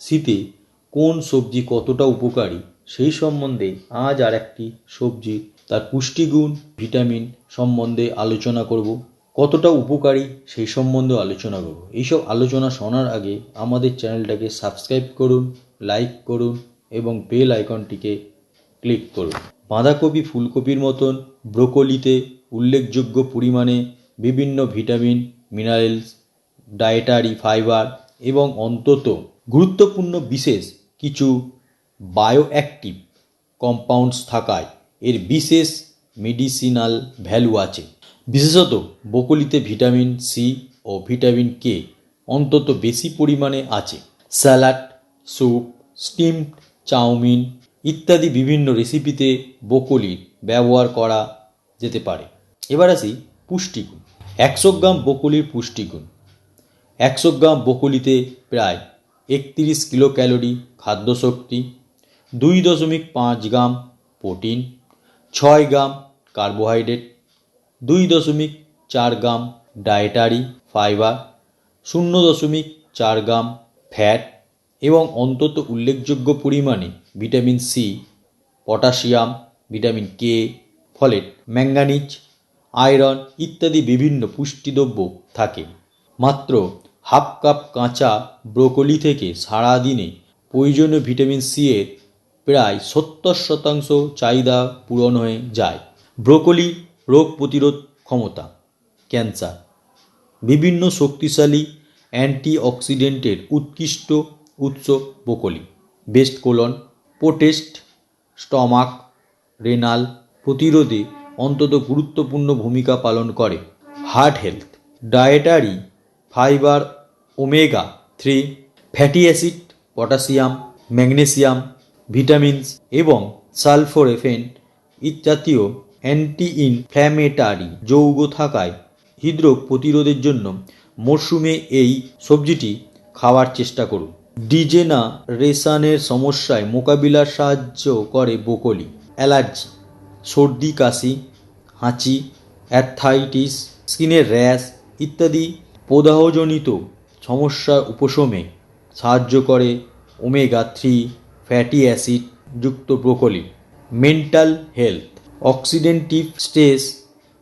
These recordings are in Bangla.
শীতে কোন সবজি কতটা উপকারী সেই সম্বন্ধে আজ আর একটি সবজি তার পুষ্টিগুণ, ভিটামিন সম্বন্ধে আলোচনা করব। কতটা উপকারী সেই সম্বন্ধেও আলোচনা করব। এইসব আলোচনা শোনার আগে আমাদের চ্যানেলটাকে সাবস্ক্রাইব করুন, লাইক করুন এবং বেল আইকনটিকে ক্লিক করুন। বাঁধাকপি, ফুলকপির মতন ব্রোকলিতে উল্লেখযোগ্য পরিমাণে বিভিন্ন ভিটামিন, মিনারেলস, ডায়েটারি ফাইবার এবং অন্তত গুরুত্বপূর্ণ বিশেষ কিছু বায়োঅ্যাক্টিভ কম্পাউন্ডস থাকায় এর বিশেষ মেডিসিনাল ভ্যালু আছে। বিশেষত ব্রোকলিতে ভিটামিন সি ও ভিটামিন কে অন্তত বেশি পরিমাণে আছে। স্যালাড স্যুপ স্টিমড চাউমিন ইত্যাদি বিভিন্ন রেসিপিতে ব্রোকলির ব্যবহার করা যেতে পারে। এবার আসি পুষ্টিগুণ। একশো গ্রাম ব্রোকলির পুষ্টিগুণ। একশো গ্রাম ব্রোকলিতে প্রায় একত্রিশ কিলো ক্যালোরি খাদ্যশক্তি, দুই দশমিক পাঁচ গ্রাম প্রোটিন, ছয় গ্রাম কার্বোহাইড্রেট, দুই দশমিক চার গ্রাম ডায়েটারি ফাইবার, শূন্য দশমিক চার গ্রাম ফ্যাট এবং অন্তত উল্লেখযোগ্য পরিমাণে vitamin C, potassium, vitamin K, folate, manganese, iron ইত্যাদি বিভিন্ন পুষ্টিদ্রব্য থাকে। মাত্র হাফ কাপ কাঁচা ব্রোকলি থেকে সারাদিনে প্রয়োজনীয় ভিটামিন সি এর প্রায় সত্তর শতাংশ চাহিদা পূরণ হয়ে যায়। ব্রোকলি রোগ প্রতিরোধ ক্ষমতা, ক্যান্সার, বিভিন্ন শক্তিশালী অ্যান্টিঅক্সিডেন্টের উৎকৃষ্ট উৎস broccoli, breast colon prostate stomach, renal প্রতিরোধে অন্তত গুরুত্বপূর্ণ ভূমিকা পালন করে। Heart health, dietary fibre omega three, fatty acid, potassium, magnesium, vitamins এবং সালফোরেফেন জাতীয় অ্যান্টি ইনফ্ল্যামেটারি যৌগ থাকায় হৃদরোগ প্রতিরোধের জন্য মরশুমে এই সবজিটি খাওয়ার চেষ্টা করুন। ডিজেনারেশনের সমস্যায় মোকাবিলার সাহায্য করে ব্রোকলি, অ্যালার্জি, সর্দি, কাশি, হাঁচি অ্যাথাইটিস স্কিনের র্যাশ ইত্যাদি প্রদাহজনিত সমস্যার উপশমে সাহায্য করে ওমেগা থ্রি ফ্যাটি অ্যাসিড যুক্ত broccoli. Mental health. Oxidative stress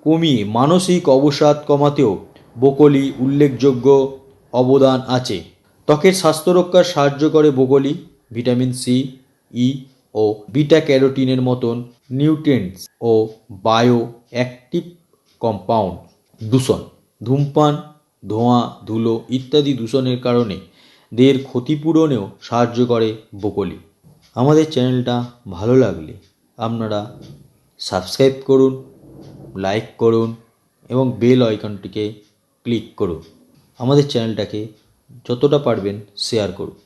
কমিয়ে মানসিক অবসাদ কমাতেও ব্রোকলি উল্লেখযোগ্য অবদান আছে। ত্বকের স্বাস্থ্য রক্ষার সাহায্য করে ব্রোকলি, ভিটামিন সি, ই ও বিটা ক্যারোটিনের মতন নিউট্রিয়েন্টস ও বায়ো অ্যাক্টিভ কম্পাউন্ড। দূষণ। ধূমপান ধোঁয়া, ধুলো ইত্যাদি দূষণের কারণে দের ক্ষতিপূরণেও সাহায্য করে বকলি আমাদের চ্যানেলটা ভালো লাগলে আপনারা সাবস্ক্রাইব করুন, লাইক করুন এবং বেল আইকনটিকে ক্লিক করুন। আমাদের চ্যানেলটাকে যতটা পারবেন শেয়ার করুন।